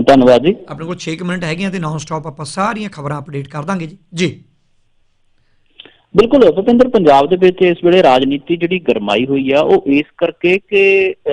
ਧੰਨਵਾਦ ਜੀ। ਆਪਣੇ ਕੋਲ 6 ਮਿੰਟ ਹੈਗੇ ਆ ਤੇ ਨਾਨ ਸਟਾਪ ਆਪਾਂ ਸਾਰੀਆਂ ਖਬਰਾਂ ਅਪਡੇਟ ਕਰ ਦਾਂਗੇ ਜੀ। ਜੀ। ਬਿਲਕੁਲ ਭੁਪਿੰਦਰ ਪੰਜਾਬ ਦੇ ਵਿੱਚ ਇਸ ਵੇਲੇ ਰਾਜਨੀਤੀ ਜਿਹੜੀ ਗਰਮਾਈ ਹੋਈ ਆ ਉਹ ਇਸ ਕਰਕੇ ਕਿ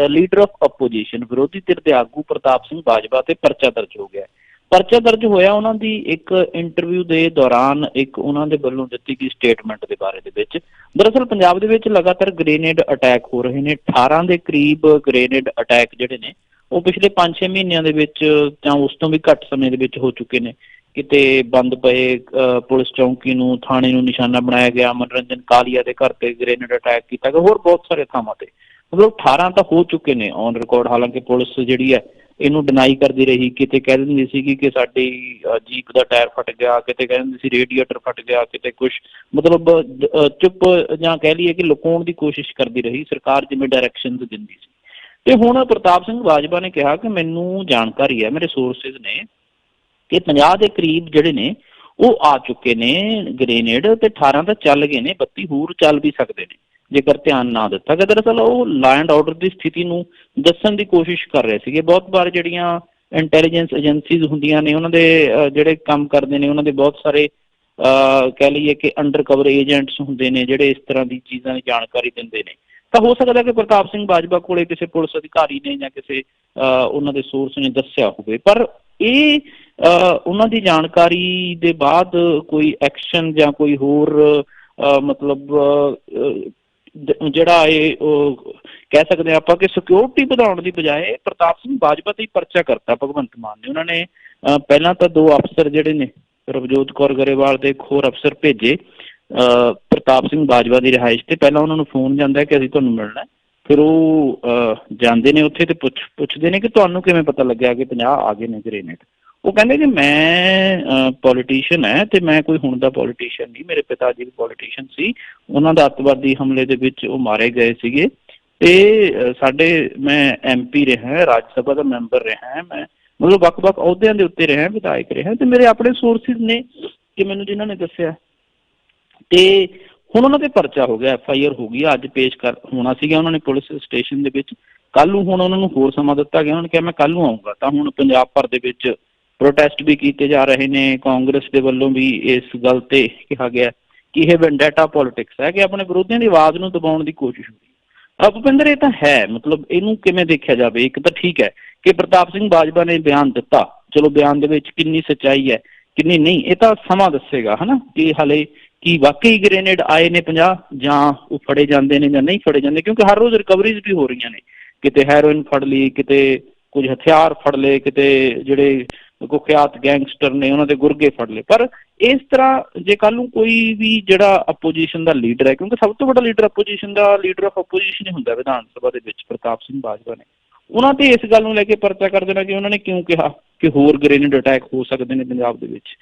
ਲੀਡਰ ਆਫ ਆਪੋਜੀਸ਼ਨ ਵਿਰੋਧੀ ਧਿਰ ਦੇ ਆਗੂ ਪ੍ਰਤਾਪ ਸਿੰਘ ਬਾਜਵਾ ਤੇ ਪਰਚਾ ਦਰਜ ਹੋ ਗਿਆ। ਪਰਚਾ ਦਰਜ ਹੋਇਆ ਉਹਨਾਂ ਦੀ ਇੱਕ ਇੰਟਰਵਿਊ ਦੇ ਦੌਰਾਨ ਇੱਕ ਉਹਨਾਂ ਦੇ ਵੱਲੋਂ ਦਿੱਤੀ ਗਈ ਸਟੇਟਮੈਂਟ ਦੇ ਬਾਰੇ ਦੇ ਵਿੱਚ। ਦਰਅਸਲ ਪੰਜਾਬ ਦੇ ਵਿੱਚ ਲਗਾਤਾਰ ਗ੍ਰੇਨੇਡ ਅਟੈਕ ਹੋ ਰਹੇ ਨੇ। 18 ਦੇ ਕਰੀਬ ਗ੍ਰੇਨੇਡ ਅਟੈਕ ਜਿਹੜੇ ਨੇ ਉਹ ਪਿਛਲੇ 5-6 ਮਹੀਨਿਆਂ ਦੇ ਵਿੱਚ ਜਾਂ ਉਸ ਤੋਂ ਵੀ ਘੱਟ ਸਮੇਂ ਦੇ ਵਿੱਚ ਹੋ ਚੁੱਕੇ ਨੇ। ਕਿਤੇ ਬੰਦ ਪਏ ਅਹ, ਪੁਲਿਸ ਚੌਂਕੀ ਨੂੰ ਥਾਣੇ ਨੂੰ ਨਿਸ਼ਾਨਾ ਬਣਾਇਆ ਗਿਆ ਮਨੋਰੰਜਨ ਕਾਲੀਆ ਦੇ ਘਰ ਤੇ ਗ੍ਰੇਨੇਡ ਅਟੈਕ ਕੀਤਾ ਗਿਆ ਹੋਰ ਬਹੁਤ ਸਾਰੇ ਥਾਵਾਂ ਤੇ। ਮਤਲਬ 18 ਤਾਂ ਹੋ ਚੁੱਕੇ ਨੇ ਔਨ ਰਿਕਾਰਡ ਹਾਲਾਂਕਿ ਪੁਲਿਸ ਜਿਹੜੀ ਹੈ ਇਹਨੂੰ ਡਿਨਾਈ ਕਰਦੀ ਰਹੀ। ਕਿਤੇ ਕਹਿ ਦਿੰਦੀ ਸੀ ਕਿ ਸਾਡੀ ਜੀਪ ਦਾ ਟਾਇਰ ਫਟ ਗਿਆ ਕਿਤੇ ਕਹਿ ਦਿੰਦੀ ਸੀ ਰੇਡੀਏਟਰ ਫਟ ਗਿਆ ਕਿਤੇ ਕੁਝ ਮਤਲਬ ਚੁੱਪ ਜਾਂ ਕਹਿ ਲਈਏ ਕਿ ਲੁਕਾਉਣ ਦੀ ਕੋਸ਼ਿਸ਼ ਕਰਦੀ ਰਹੀ। ਸਰਕਾਰ ਜਿਵੇਂ ਡਾਇਰੈਕਸ਼ਨਸ ਦਿੰਦੀ ਸੀ। ਤੇ ਹੁਣ ਪ੍ਰਤਾਪ ਸਿੰਘ ਬਾਜਵਾ ਨੇ ਕਿਹਾ ਕਿ ਮੈਨੂੰ ਜਾਣਕਾਰੀ ਹੈ ਮੇਰੇ ਸੋਰਸਸ ਨੇ ਕਿ 50 ਦੇ ਕਰੀਬ ਜਿਹੜੇ ਨੇ ਉਹ ਆ ਚੁੱਕੇ ਨੇ ਗ੍ਰੇਨੇਡ ਤੇ 18 ਤਾਂ ਚੱਲ ਗਏ ਨੇ 32 ਹੋਰ ਚੱਲ ਵੀ ਸਕਦੇ ਨੇ ਜੇਕਰ ਧਿਆਨ ਨਾ ਦਿੱਤਾ। ਗਿਆ ਦਰਅਸਲ ਉਹ ਲਾਇਨ ਆਰਡਰ ਦੀ ਸਥਿਤੀ ਨੂੰ ਦੱਸਣ ਦੀ ਕੋਸ਼ਿਸ਼ ਕਰ ਰਹੇ ਸੀਗੇ। ਬਹੁਤ ਵਾਰ ਜਿਹੜੀਆਂ ਇੰਟੈਲੀਜੈਂਸ ਏਜੰਸੀਜ਼ ਹੁੰਦੀਆਂ ਨੇ ਉਹਨਾਂ ਦੇ ਜਿਹੜੇ ਕੰਮ ਕਰਦੇ ਨੇ ਉਹਨਾਂ ਦੇ ਬਹੁਤ ਸਾਰੇ ਅਹ, ਕਹਿ ਲਈਏ ਕਿ ਅੰਡਰ ਕਵਰ ਏਜੰਟਸ ਹੁੰਦੇ ਨੇ ਜਿਹੜੇ ਇਸ ਤਰ੍ਹਾਂ ਦੀ ਚੀਜ਼ਾਂ ਦੀ ਜਾਣਕਾਰੀ ਦਿੰਦੇ ਨੇ। ਤਾਂ ਹੋ ਸਕਦਾ ਕਿ ਪ੍ਰਤਾਪ ਸਿੰਘ ਬਾਜਵਾ ਕੋਲੇ ਕਿਸੇ ਪੁਲਿਸ ਅਧਿਕਾਰੀ ਨੇ ਜਾਂ ਕਿਸੇ ਉਹਨਾਂ ਦੇ ਸੋਰਸ ਨੇ ਦੱਸਿਆ ਹੋਵੇ। ਪਰ ਇਹ ਉਹਨਾਂ ਦੀ ਜਾਣਕਾਰੀ ਦੇ ਬਾਅਦ ਕੋਈ ਐਕਸ਼ਨ ਜਾਂ ਕੋਈ ਹੋਰ ਮਤਲਬ ਜਿਹੜਾ ਇਹ ਕਹਿ ਸਕਦੇ ਹਾਂ ਆਪਾਂ ਕਿ ਸਿਕਿਉਰਿਟੀ ਵਧਾਉਣ ਦੀ ਬਜਾਏ ਪ੍ਰਤਾਪ ਸਿੰਘ ਬਾਜਵਾ ਤੇ ਹੀ ਪਰਚਾ ਕਰਤਾ ਭਗਵੰਤ ਮਾਨ ਨੇ। ਉਹਨਾਂ ਨੇ ਅਹ, ਪਹਿਲਾਂ ਤਾਂ ਦੋ ਅਫਸਰ ਜਿਹੜੇ ਨੇ ਰਵਜੋਤ ਕੌਰ ਗਰੇਵਾਲ ਦੇ ਇੱਕ ਹੋਰ ਅਫਸਰ ਭੇਜੇ। ਪ੍ਰਤਾਪ ਸਿੰਘ ਬਾਜਵਾ ਦੀ ਰਿਹਾਇਸ਼ ਤੇ ਪਹਿਲਾਂ ਉਹਨਾਂ ਨੂੰ ਫੋਨ ਜਾਂਦਾ ਕਿ ਅਸੀਂ ਤੁਹਾਨੂੰ ਮਿਲਣਾ ਫਿਰ ਉਹ ਜਾਂਦੇ ਨੇ ਉੱਥੇ ਤੇ ਪੁੱਛ, ਪੁੱਛਦੇ ਨੇ ਕਿ ਤੁਹਾਨੂੰ ਕਿਵੇਂ ਪਤਾ ਲੱਗਿਆ ਕਿ 50 ਆ ਗਏ ਨੇ ਗ੍ਰੇਨੇਡ ਉਹ ਕਹਿੰਦੇ ਕਿ ਮੈਂ ਪੋਲੀਟੀਸ਼ੀਅਨ ਹੈ ਤੇ ਮੈਂ ਕੋਈ ਹੁਣ ਦਾ ਪੋਲੀਟੀਸ਼ੀਅਨ ਨਹੀਂ, ਮੇਰੇ ਪਿਤਾ ਜੀ ਵੀ ਪੋਲੀਟੀਸ਼ੀਅਨ ਸੀ। ਉਹਨਾਂ ਦਾ ਅੱਤਵਾਦੀ ਹਮਲੇ ਦੇ ਵਿੱਚ ਉਹ ਮਾਰੇ ਗਏ ਸੀਗੇ। ਤੇ ਸਾਡੇ, ਮੈਂ ਐਮਪੀ ਰਿਹਾ ਰਾਜ ਸਭਾ ਦਾ ਮੈਂਬਰ ਰਿਹਾ ਮੈਂ ਮਤਲਬ ਵੱਖ-ਵੱਖ ਅਹੁਦਿਆਂ ਦੇ ਉੱਤੇ ਰਿਹਾ, ਵਿਧਾਇਕ ਰਿਹਾ। ਤੇ ਮੇਰੇ ਆਪਣੇ ਸੋਰਸਿਸ ਨੇ ਕਿ ਮੈਨੂੰ ਜਿਨ੍ਹਾਂ ਨੇ ਦੱਸਿਆ ਤੇ ਹੁਣ ਉਹਨਾਂ ਤੇ ਪਰਚਾ ਹੋ ਗਿਆ, ਐਫ ਆਈ ਆਰ ਹੋ ਗਈ, ਅੱਜ ਪੇਸ਼ ਕਰ, ਹੋਣਾ ਸੀਗਾ ਉਹਨਾਂ ਨੇ ਪੁਲਿਸ ਸਟੇਸ਼ਨ ਦੇ ਵਿੱਚ। ਕੱਲ ਨੂੰ ਹੁਣ ਉਹਨਾਂ ਨੂੰ ਹੋਰ ਸਮਾਂ ਦਿੱਤਾ ਗਿਆ, ਉਹਨਾਂ ਨੇ ਕਿਹਾ ਮੈਂ ਕੱਲ ਨੂੰ ਆਉਂਗਾ ਤਾਂ ਹੁਣ ਪੰਜਾਬ ਭਰ ਦੇ ਵਿੱਚ ਪ੍ਰੋਟੈਸਟ ਵੀ ਕੀਤੇ ਜਾ ਰਹੇ ਨੇ, ਕਾਂਗਰਸ ਦੇ ਵੱਲੋਂ ਵੀ ਇਸ ਗੱਲ ਤੇ ਕਿਹਾ ਗਿਆ ਕਿ ਇਹ ਵੈਂਡੇਟਾ ਪੋਲਿਟਿਕਸ ਹੈ ਕਿ ਆਪਣੇ ਵਿਰੋਧੀਆਂ ਦੀ ਆਵਾਜ਼ ਨੂੰ ਦਬਾਉਣ ਦੀ ਕੋਸ਼ਿਸ਼ ਹੁੰਦੀ ਹੈ। ਭੁਪਿੰਦਰ, ਇਹ ਤਾਂ ਹੈ, ਮਤਲਬ ਇਹਨੂੰ ਕਿਵੇਂ ਦੇਖਿਆ ਜਾਵੇ? ਇੱਕ ਤਾਂ ਠੀਕ ਹੈ ਕਿ ਪ੍ਰਤਾਪ ਸਿੰਘ ਬਾਜਵਾ ਨੇ ਬਿਆਨ ਦਿੱਤਾ। ਚਲੋ ਬਿਆਨ ਦੇ ਵਿੱਚ ਕਿੰਨੀ ਸੱਚਾਈ ਹੈ, ਕਿੰਨੀ ਨਹੀਂ, ਇਹ ਤਾਂ ਸਮਾਂ ਦੱਸੇਗਾ, ਹਨਾ? ਕਿ ਹਲੇ ਕਿ ਵਾਕਈ ਗ੍ਰੇਨੇਡ ਆਏ ਨੇ 50 ਜਾਂ ਉਹ ਫੜੇ ਜਾਂਦੇ ਨੇ ਜਾਂ ਨਹੀਂ ਫੜੇ ਜਾਂਦੇ, ਕਿਉਂਕਿ ਹਰ ਰੋਜ਼ ਰਿਕਵਰੀਜ਼ ਵੀ ਹੋ ਰਹੀਆਂ ਨੇ। ਕਿਤੇ ਹੈਰੋਇਨ ਫੜ ਲਈ, ਕਿਤੇ ਕੁਝ ਹਥਿਆਰ ਫੜ ਲਏ, ਕਿਤੇ ਜਿਹੜੇ ਕੁਖਿਆਤ ਗੈਂਗਸਟਰ ਨੇ, ਉਹਨਾਂ ਦੇ ਗੁਰਗੇ ਫੜ ਲਏ। ਪਰ ਇਸ ਤਰ੍ਹਾਂ ਜੇ ਕੱਲ ਨੂੰ ਕੋਈ ਵੀ ਜਿਹੜਾ ਆਪੋਜੀਸ਼ਨ ਦਾ ਲੀਡਰ ਹੈ, ਕਿਉਂਕਿ ਸਭ ਤੋਂ ਵੱਡਾ ਲੀਡਰ ਆਪੋਜੀਸ਼ਨ ਦਾ ਲੀਡਰ ਆਫ ਆਪੋਜੀਸ਼ਨ ਹੀ ਹੁੰਦਾ ਵਿਧਾਨ ਸਭਾ ਦੇ ਵਿੱਚ, ਪ੍ਰਤਾਪ ਸਿੰਘ ਬਾਜਵਾ ਨੇ। ਉਹਨਾਂ ਤੇ ਇਸ ਗੱਲ ਨੂੰ ਲੈ ਕੇ ਪਰਚਾ ਕਰ ਦੇਣਾ ਕਿ ਉਹਨਾਂ ਨੇ ਕਿਉਂ ਕਿਹਾ ਕਿ ਹੋਰ ਗ੍ਰੇਨੇਡ ਅਟੈਕ ਹੋ ਸਕਦੇ ਨੇ ਪੰਜਾਬ ਦੇ ਵਿੱਚ।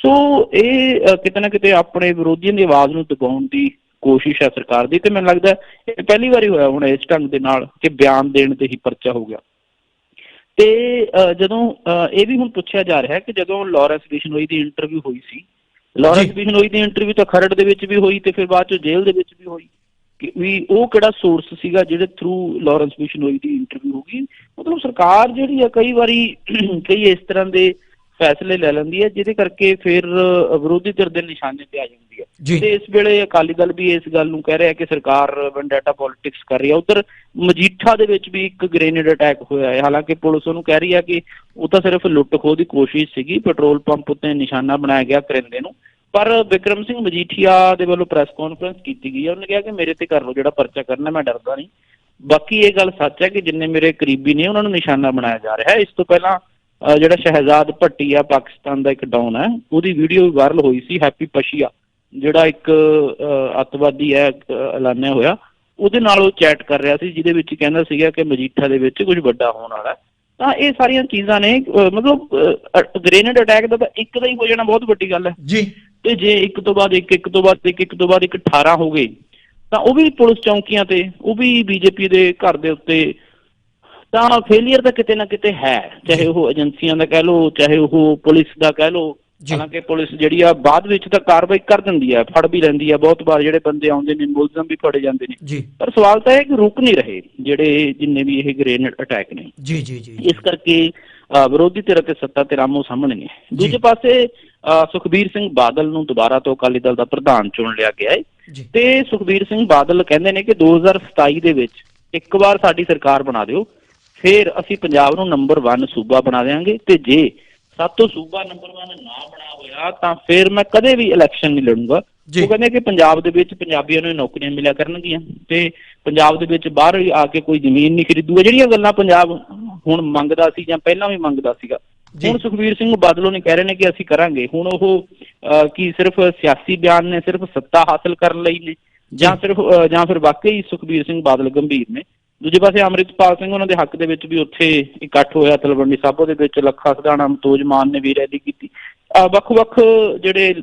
ਸੋ ਇਹ ਕਿਤੇ ਨਾ ਕਿਤੇ ਆਪਣੇ ਵਿਰੋਧੀਆਂ ਦੀ ਆਵਾਜ਼ ਨੂੰ ਦਬਾਉਣ ਦੀ ਕੋਸ਼ਿਸ਼ ਹੈ ਸਰਕਾਰ ਦੀ ਤੇ ਮੈਨੂੰ ਲੱਗਦਾ ਇਹ ਪਹਿਲੀ ਵਾਰੀ ਹੋਇਆ ਹੁਣ ਇਸ ਢੰਗ ਦੇ ਨਾਲ ਕਿ ਬਿਆਨ ਦੇਣ ਤੇ ਹੀ ਪਰਚਾ ਹੋ ਗਿਆ। ਤੇ ਜਦੋਂ ਇਹ ਵੀ ਹੁਣ ਪੁੱਛਿਆ ਜਾ ਰਿਹਾ ਹੈ ਕਿ ਜਦੋਂ ਲਾਰੈਂਸ ਬਿਸ਼ਨੋਈ ਦੀ ਇੰਟਰਵਿਊ ਹੋਈ ਸੀ ਲਾਰੈਂਸ। ਬਿਸ਼ਨੋਈ ਦੀ ਇੰਟਰਵਿਊ ਤਾਂ ਖਰੜ ਦੇ ਵਿੱਚ ਵੀ ਹੋਈ ਤੇ ਫਿਰ ਬਾਅਦ ਚ ਜੇਲ੍ਹ ਦੇ ਵਿੱਚ ਵੀ ਹੋਈ। ਕਿ ਵੀ ਉਹ ਕਿਹੜਾ ਸੋਰਸ ਸੀਗਾ ਜਿਹੜੇ ਥਰੂ ਲਾਰੈਂਸ ਬਿਸ਼ਨੋਈ ਦੀ ਇੰਟਰਵਿਊ ਹੋ ਗਈ? ਮਤਲਬ ਸਰਕਾਰ ਜਿਹੜੀ ਆ ਕਈ ਵਾਰੀ ਕਈ ਇਸ ਤਰ੍ਹਾਂ ਦੇ ਫੈਸਲੇ ਲੈ ਲੈਂਦੀ ਹੈ ਜਿਹਦੇ ਕਰਕੇ ਫਿਰ ਵਿਰੋਧੀ ਧਿਰ ਦੇ ਨਿਸ਼ਾਨੇ ਤੇ ਆ ਜਾਂਦੀ ਹੈ। ਤੇ ਇਸ ਵੇਲੇ ਅਕਾਲੀ ਦਲ ਵੀ ਇਸ ਗੱਲ ਨੂੰ ਕਹਿ ਰਿਹਾ ਕਿ ਸਰਕਾਰ ਵੈਂਡੇਟਾ ਪੋਲਿਟਿਕਸ ਕਰ ਰਹੀ ਹੈ। ਉਧਰ ਮਜੀਠਾ ਦੇ ਵਿੱਚ ਵੀ ਇੱਕ ਗ੍ਰੇਨੇਡ ਅਟੈਕ ਹੋਇਆ ਹੈ। ਹਾਲਾਂਕਿ ਪੁਲਿਸ ਉਹਨੂੰ ਕਹਿ ਰਹੀ ਹੈ ਕਿ ਉਹ ਤਾਂ ਸਿਰਫ ਲੁੱਟ ਖੋਹ ਦੀ ਕੋਸ਼ਿਸ਼ ਸੀਗੀ ਪੈਟਰੋਲ ਪੰਪ ਉੱਤੇ ਨਿਸ਼ਾਨਾ ਬਣਾਇਆ ਗਿਆ ਕਰਿੰਦੇ ਨੂੰ। ਪਰ ਵਿਕਰਮ ਸਿੰਘ ਮਜੀਠੀਆ ਦੇ ਵੱਲੋਂ ਪ੍ਰੈਸ ਕਾਨਫਰੰਸ ਕੀਤੀ ਗਈ ਹੈ। ਉਹਨੇ ਕਿਹਾ ਕਿ ਮੇਰੇ ਤੇ ਕਰ ਲਓ ਜਿਹੜਾ ਪਰਚਾ ਕਰਨਾ ਮੈਂ ਡਰਦਾ ਨਹੀਂ। ਬਾਕੀ ਇਹ ਗੱਲ ਸੱਚ ਹੈ ਕਿ ਜਿੰਨੇ ਮੇਰੇ ਕਰੀਬੀ ਨੇ ਉਹਨਾਂ ਨੂੰ ਨਿਸ਼ਾਨਾ ਬਣਾਇਆ ਜਾ ਰਿਹਾ ਹੈ। ਇਸ ਤੋਂ ਪਹਿਲਾਂ ਜਿਹੜਾ ਸ਼ਹਿਜ਼ਾਦ ਭੱਟੀ ਆ ਪਾਕਿਸਤਾਨ ਦਾ ਇੱਕ ਡਾਊਨ ਹੈ ਉਹਦੀ ਵੀਡੀਓ ਵੀ ਵਾਇਰਲ ਹੋਈ ਸੀ ਹੈਪੀ ਪਸ਼ੀਆ ਜਿਹੜਾ ਇੱਕ ਅੱਤਵਾਦੀ ਹੈ ਐਲਾਨਿਆ ਹੋਇਆ। ਉਹਦੇ ਨਾਲ ਉਹ ਚੈਟ ਕਰ ਰਿਹਾ ਸੀ ਜਿਹਦੇ ਵਿੱਚ ਕਹਿੰਦਾ ਸੀਗਾ ਕਿ ਮਜੀਠਾ ਦੇ ਵਿੱਚ ਕੁਝ ਵੱਡਾ ਹੋਣ ਵਾਲਾ। ਤਾਂ ਇਹ ਸਾਰੀਆਂ ਚੀਜ਼ਾਂ ਨੇ ਮਤਲਬ ਗ੍ਰੇਨੇਡ ਅਟੈਕ ਦਾ ਤਾਂ ਇੱਕ ਦਾ ਹੀ ਹੋ ਜਾਣਾ ਬਹੁਤ ਵੱਡੀ ਗੱਲ ਹੈ। ਜੀ। ਤੇ ਜੇ ਇੱਕ ਤੋਂ ਬਾਅਦ ਇੱਕ ਇੱਕ ਤੋਂ ਬਾਅਦ ਇੱਕ ਇੱਕ ਤੋਂ ਬਾਅਦ ਇੱਕ 18 ਹੋ ਗਏ ਤਾਂ ਉਹ ਵੀ ਪੁਲਿਸ ਚੌਂਕੀਆਂ ਤੇ ਉਹ ਵੀ ਬੀਜੇਪੀ ਦੇ ਘਰ ਦੇ ਉੱਤੇ ਤਾਂ ਫੇਲਿਅਰ ਤਾਂ ਕਿਤੇ ਨਾ ਕਿਤੇ ਹੈ ਚਾਹੇ ਉਹ ਏਜੰਸੀਆਂ ਦਾ ਕਹਿ ਲਓ ਚਾਹੇ ਉਹ ਪੁਲਿਸ ਦਾ ਕਹਿ ਲਓ। ਹਾਲਾਂਕਿ ਪੁਲਿਸ ਜਿਹੜੀ ਆ ਬਾਅਦ ਵਿੱਚ ਤਾਂ ਕਾਰਵਾਈ ਕਰ ਦਿੰਦੀ ਆ ਫੜ ਵੀ ਲੈਂਦੀ ਆ ਬਹੁਤ ਵਾਰ ਜਿਹੜੇ ਬੰਦੇ ਆਉਂਦੇ ਨੇ ਮੁਲਜ਼ਮ ਵੀ ਫੜੇ ਜਾਂਦੇ ਨੇ। ਪਰ ਸਵਾਲ ਤਾਂ ਇਹ ਕਿ ਰੁਕ ਨਹੀਂ ਰਹੇ ਜਿਹੜੇ ਜਿੰਨੇ ਵੀ ਇਹ ਗ੍ਰੇਨੇਡ ਅਟੈਕ ਨੇ। ਜੀ ਜੀ ਜੀ ਇਸ ਕਰਕੇ ਵਿਰੋਧੀ ਧਿਰ ਅਤੇ ਸੱਤਾ ਧਿਰ ਆਮੋ ਸਾਹਮਣੇ ਨੇ। ਦੂਜੇ ਪਾਸੇ ਸੁਖਬੀਰ ਸਿੰਘ ਬਾਦਲ ਨੂੰ ਦੁਬਾਰਾ ਤੋਂ ਅਕਾਲੀ ਦਲ ਦਾ ਪ੍ਰਧਾਨ ਚੁਣ ਲਿਆ ਗਿਆ ਹੈ ਤੇ ਸੁਖਬੀਰ ਸਿੰਘ ਬਾਦਲ ਕਹਿੰਦੇ ਨੇ ਕਿ 2027 ਦੇ ਵਿੱਚ ਇੱਕ ਵਾਰ ਸਾਡੀ ਸਰਕਾਰ ਬਣਾ ਦਿਓ ਫਿਰ ਅਸੀਂ ਪੰਜਾਬ ਨੂੰ ਨੰਬਰ 1 ਸੂਬਾ ਬਣਾ ਦੇਵਾਂਗੇ ਤੇ ਜੇ ਸਾਤੋਂ ਸੂਬਾ ਨੰਬਰ 1 ਨਾ ਬਣਾ ਹੋਇਆ ਤਾਂ ਫਿਰ ਮੈਂ ਕਦੇ ਵੀ ਇਲੈਕਸ਼ਨ ਨਹੀਂ ਲੜੂੰਗਾ। ਉਹ ਕਹਿੰਦੇ ਕਿ ਪੰਜਾਬ ਦੇ ਵਿੱਚ ਪੰਜਾਬੀਆਂ ਨੂੰ ਨੌਕਰੀਆਂ ਮਿਲਿਆ ਕਰਨਗੀਆਂ ਤੇ ਪੰਜਾਬ ਦੇ ਵਿੱਚ ਬਾਹਰ ਆ ਕੇ ਕੋਈ ਜ਼ਮੀਨ ਨਹੀਂ ਖਰੀਦੂਗਾ। ਜਿਹੜੀਆਂ ਗੱਲਾਂ ਪੰਜਾਬ ਹੁਣ ਮੰਗਦਾ ਸੀ ਜਾਂ ਪਹਿਲਾਂ ਵੀ ਮੰਗਦਾ ਸੀਗਾ। ਹੁਣ ਸੁਖਬੀਰ ਸਿੰਘ ਬਾਦਲੋਂ ਨੇ ਕਹਿ ਰਹੇ ਨੇ ਕਿ ਅਸੀਂ ਕਰਾਂਗੇ। ਹੁਣ ਉਹ ਕੀ ਸਿਰਫ ਸਿਆਸੀ ਬਿਆਨ ਨੇ ਸਿਰਫ ਸੱਤਾ ਹਾਸਲ ਕਰਨ ਲਈ ਨੇ ਜਾਂ ਸਿਰਫ ਜਾਂ ਫਿਰ ਵਾਕਈ ਸੁਖਬੀਰ ਸਿੰਘ ਬਾਦਲ ਗੰਭੀਰ ਨੇ। ਦੂਜੇ ਪਾਸੇ ਅੰਮ੍ਰਿਤਪਾਲ ਸਿੰਘ ਉਹਨਾਂ ਦੇ ਹੱਕ ਦੇ ਵਿੱਚ ਵੀ ਉੱਥੇ ਇਕੱਠ ਹੋਇਆ ਤਲਵੰਡੀ ਸਾਬੋ ਦੇ ਵਿੱਚ ਲੱਖਾ ਸਦਾਣਾ ਮਤੋਜ ਮਾਨ ਨੇ ਵੀ ਰੈਲੀ ਕੀਤੀ ਵੱਖ-ਵੱਖ ਜਿਹੜੇ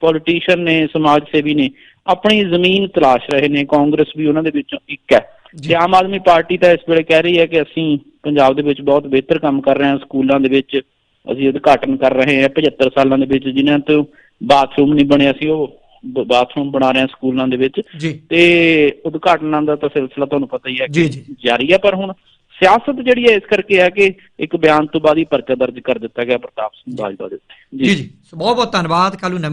ਪੋਲੀਟੀਸ਼ੀਅਨ ਨੇ ਸਮਾਜ ਸੇਵੀ ਨੇ ਆਪਣੀ ਜ਼ਮੀਨ ਤਲਾਸ਼ ਰਹੇ ਨੇ ਕਾਂਗਰਸ ਵੀ ਉਹਨਾਂ ਦੇ ਵਿੱਚੋਂ ਇੱਕ ਹੈ ਜੀ। ਤੇ ਆਮ ਆਦਮੀ ਪਾਰਟੀ ਤਾਂ ਇਸ ਵੇਲੇ ਕਹਿ ਰਹੀ ਹੈ ਕਿ ਅਸੀਂ ਪੰਜਾਬ ਦੇ ਵਿੱਚ ਬਹੁਤ ਬਿਹਤਰ ਕੰਮ ਕਰ ਰਹੇ ਹਾਂ ਸਕੂਲਾਂ ਦੇ ਵਿੱਚ ਅਸੀਂ ਉਦਘਾਟਨ ਕਰ ਰਹੇ ਹਾਂ 75 ਸਾਲਾਂ ਦੇ ਵਿੱਚ ਜਿਨ੍ਹਾਂ ਤੋਂ ਬਾਥਰੂਮ ਨਹੀਂ ਬਣਿਆ ਸੀ ਉਹ ਬਾਥਰੂਮ ਬਣਾ ਰਹੇ ਹਾਂ ਸਕੂਲਾਂ ਦੇ ਵਿੱਚ। ਤੇ ਉਦਘਾਟਨਾਂ ਦਾ ਤਾਂ ਸਿਲਸਿਲਾ ਤੁਹਾਨੂੰ ਪਤਾ ਹੀ ਹੈ ਜੀ। ਜਾਰੀ ਹੈ ਪਰ ਹੁਣ ਸਿਆਸਤ ਜਿਹੜੀ ਹੈ ਇਸ ਕਰਕੇ ਹੈ ਕਿ ਇੱਕ ਬਿਆਨ ਤੋਂ ਬਾਅਦ ਹੀ ਪਰਚਾ ਦਰਜ ਕਰ ਦਿੱਤਾ ਗਿਆ ਪ੍ਰਤਾਪ ਸਿੰਘ ਬਾਜਵਾ ਦੇ ਉੱਤੇ। ਜੀ ਜੀ। ਬਹੁਤ ਬਹੁਤ ਧੰਨਵਾਦ ਨਵੀਂ